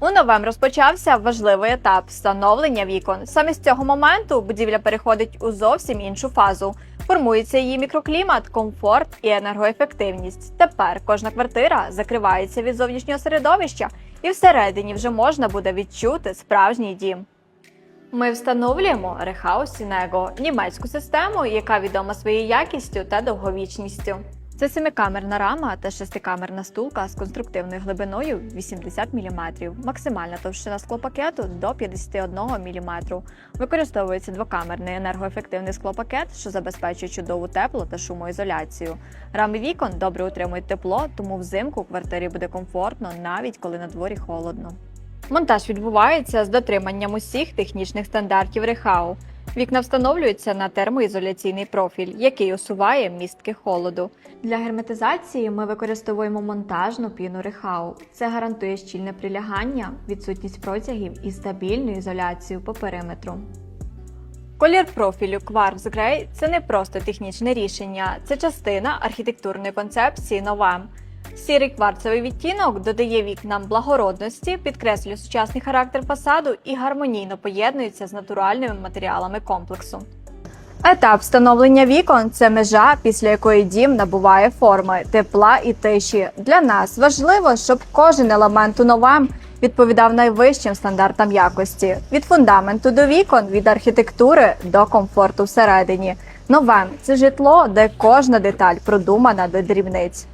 У новем розпочався важливий етап встановлення вікон. Саме з цього моменту будівля переходить у зовсім іншу фазу. Формується її мікроклімат, комфорт і енергоефективність. Тепер кожна квартира закривається від зовнішнього середовища, і всередині вже можна буде відчути справжній дім. Ми встановлюємо Rehaus Sinego – німецьку систему, яка відома своєю якістю та довговічністю. Це семикамерна рама та шестикамерна стулка з конструктивною глибиною 80 мм, максимальна товщина склопакету до 51 мм. Використовується двокамерний енергоефективний склопакет, що забезпечує чудову тепло та шумоізоляцію. Рами вікон добре утримують тепло, тому взимку у квартирі буде комфортно, навіть коли на дворі холодно. Монтаж відбувається з дотриманням усіх технічних стандартів Рехау. Вікна встановлюються на термоізоляційний профіль, який усуває містки холоду. Для герметизації ми використовуємо монтажну піну Рехау. Це гарантує щільне прилягання, відсутність протягів і стабільну ізоляцію по периметру. Колір профілю Quartz Grey – це не просто технічне рішення, це частина архітектурної концепції Новем. Сірий кварцевий відтінок додає вікнам благородності, підкреслює сучасний характер фасаду і гармонійно поєднується з натуральними матеріалами комплексу. Етап встановлення вікон це межа, після якої дім набуває форми, тепла і тиші. Для нас важливо, щоб кожен елемент у новем відповідав найвищим стандартам якості від фундаменту до вікон, від архітектури до комфорту всередині. Новем це житло, де кожна деталь продумана до дрібниць.